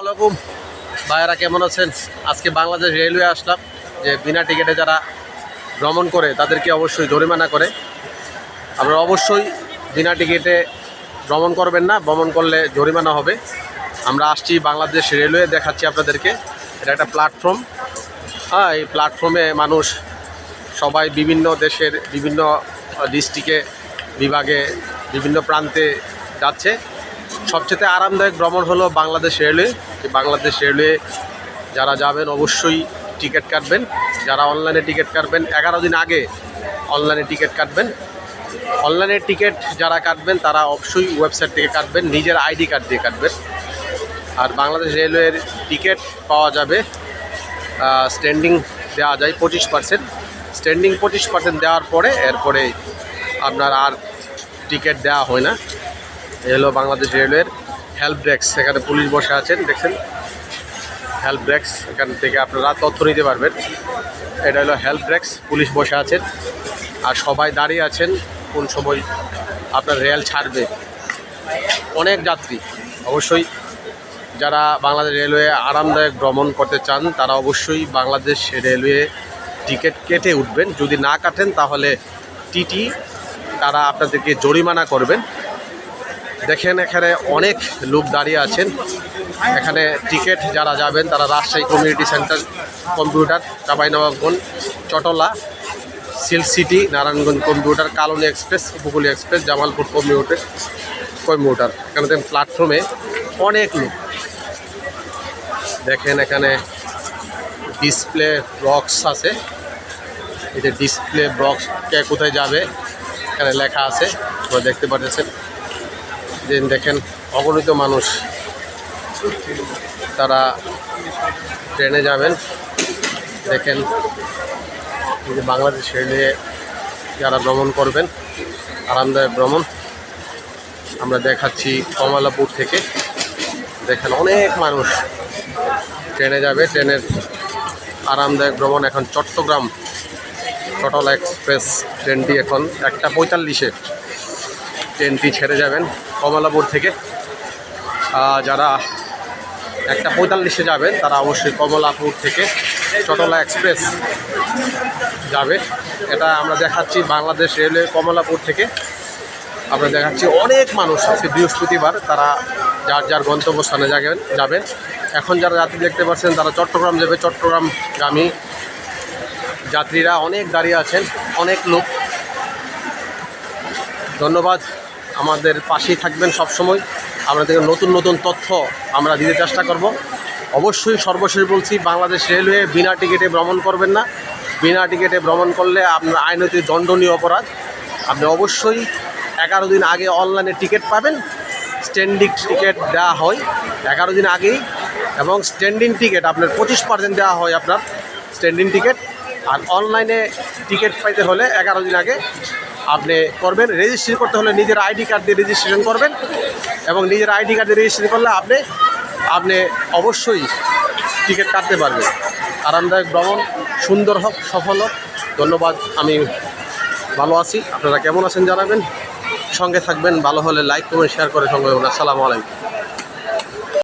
আলাইকুম ভাইয়েরা কেমন আছেন? আজকে বাংলাদেশ রেলওয়ে আসলাম। যে বিনা টিকিটে যারা ভ্রমণ করে, তাদেরকে অবশ্যই জরিমানা করে। আপনারা অবশ্যই বিনা টিকিটে ভ্রমণ করবেন না, ভ্রমণ করলে জরিমানা হবে। আমরা আসছি বাংলাদেশ রেলওয়ে, দেখাচ্ছি আপনাদেরকে। এটা একটা প্ল্যাটফর্ম। হ্যাঁ এই প্ল্যাটফর্মে মানুষ সবাই বিভিন্ন দেশের, বিভিন্ন ডিস্ট্রিক্টে, বিভাগে, বিভিন্ন প্রান্তে যাচ্ছে। সবচেয়ে আরামদায়ক ভ্রমণ হলো বাংলাদেশ রেলওয়ে। এই বাংলাদেশ রেলওয়ে যারা যাবেন অবশ্যই টিকিট কাটবেন। যারা অনলাইনে টিকিট কাটবেন, এগারো দিন আগে অনলাইনে টিকিট কাটবেন। অনলাইনে টিকিট যারা কাটবেন, তারা অবশ্যই ওয়েবসাইট থেকে কাটবেন, নিজের আইডি কার্ড দিয়ে কাটবেন। আর বাংলাদেশ রেলওয়ের টিকিট পাওয়া যাবে স্ট্যান্ডিং দেওয়া যায় পঁচিশ পার্সেন্ট স্ট্যান্ডিং পঁচিশ পার্সেন্ট দেওয়ার পরে এরপরে আপনার আর টিকিট দেওয়া হয় না। এ হলো বাংলাদেশ রেলওয়ের হেল্প ডেস্ক এখানে পুলিশ বসে আছেন, দেখছেন? হেল্প ডেস্ক এখান থেকে আপনারা তথ্য নিতে পারবেন। এটা হলো হেল্প ডেস্ক পুলিশ বসে আছেন। আর সবাই দাঁড়িয়ে আছেন, কোন সময় আপনার রেল ছাড়বে। অনেক যাত্রী, অবশ্যই যারা বাংলাদেশ রেলওয়ে আরামদায়ক ভ্রমণ করতে চান, তারা অবশ্যই বাংলাদেশ রেলওয়ে টিকিট কেটে উঠবেন। যদি না কাটেন, তাহলে টিটি তারা আপনাদেরকে জরিমানা করবেন। দেখেন এখানে অনেক লোক দাঁড়িয়ে আছেন। এখানে টিকিট যারা যাবেন তারা Rajshahi community centre, computer Chapainawabganj Chatla, silk city, Narayanganj computer, Kalni express উপকূলী express, Jamalpur computer computer এখানে দেখেন প্ল্যাটফর্মে অনেক লোক। দেখেন এখানে ডিসপ্লে বক্স আছে। এই যে ডিসপ্লে বক্স কে কোথায় যাবে, এখানে লেখা আছে দেখতে পাচ্ছেন যে দেখেন অগণিত মানুষ তারা ট্রেনে যাবেন। দেখেন যে বাংলাদেশ রেলওয়ে যারা ভ্রমণ করবেন, আরামদায়ক ভ্রমণ, আমরা দেখাচ্ছি কমলাপুর থেকে। দেখেন অনেক মানুষ ট্রেনে যাবে। ট্রেনের আরামদায়ক ভ্রমণ এখন চট্টগ্রাম চটল এক্সপ্রেস ট্রেনটি এখন একটা পঁয়তাল্লিশে ট্রেনটি ছেড়ে যাবেন কমলাপুর থেকে। যারা একটা পঁয়তাল্লিশে যাবেন তারা অবশ্যই কমলাপুর থেকে চটলা এক্সপ্রেস যাবে। এটা আমরা দেখাচ্ছি বাংলাদেশ রেলওয়ে কমলাপুর থেকে। আমরা দেখাচ্ছি অনেক মানুষ আজকে বৃহস্পতিবার, তারা যার যার গন্তব্যস্থানে যাবেন যাবেন। এখন যারা যাত্রী দেখতে পাচ্ছেন, তারা চট্টগ্রাম যাবে। চট্টগ্রাম চট্টগ্রামগামী যাত্রীরা অনেক দাঁড়িয়ে আছেন, অনেক লোক। ধন্যবাদ। আমাদের পাশেই থাকবেন সব সময় আপনাদের নতুন নতুন তথ্য আমরা দিতে চেষ্টা করব। অবশ্যই সর্বশেষ বলছি, বাংলাদেশ রেলওয়ে বিনা টিকিটে ভ্রমণ করবেন না। বিনা টিকিটে ভ্রমণ করলে আপনার আইনতি দণ্ডনীয় অপরাধ। আপনি অবশ্যই এগারো দিন আগে অনলাইনে টিকিট পাবেন। স্ট্যান্ডিং টিকিট দেওয়া হয় এগারো দিন আগেই এবং স্ট্যান্ডিং টিকিট আপনার পঁচিশ পার্সেন্ট দেওয়া হয় আপনার স্ট্যান্ডিং টিকিট। আর অনলাইনে টিকিট পাইতে হলে এগারো দিন আগে আপনি করবেন রেজিস্ট্রেশন করতে হলে নিজের আইডি কার্ড দিয়ে রেজিস্ট্রেশন করবেন এবং নিজের আইডি কার্ড দিয়ে রেজিস্ট্রেশন করলে আপনি আপনি অবশ্যই টিকিট কাটতে পারবেন। আরামদায়ক ভ্রমণ, সুন্দর হোক, সফল হোক। ধন্যবাদ, আমি ভালো আছি। আপনারা কেমন আছেন জানাবেন। সঙ্গে থাকবেন, ভালো হলে লাইক কমেন্ট শেয়ার করে সঙ্গে আসসালামু আলাইকুম।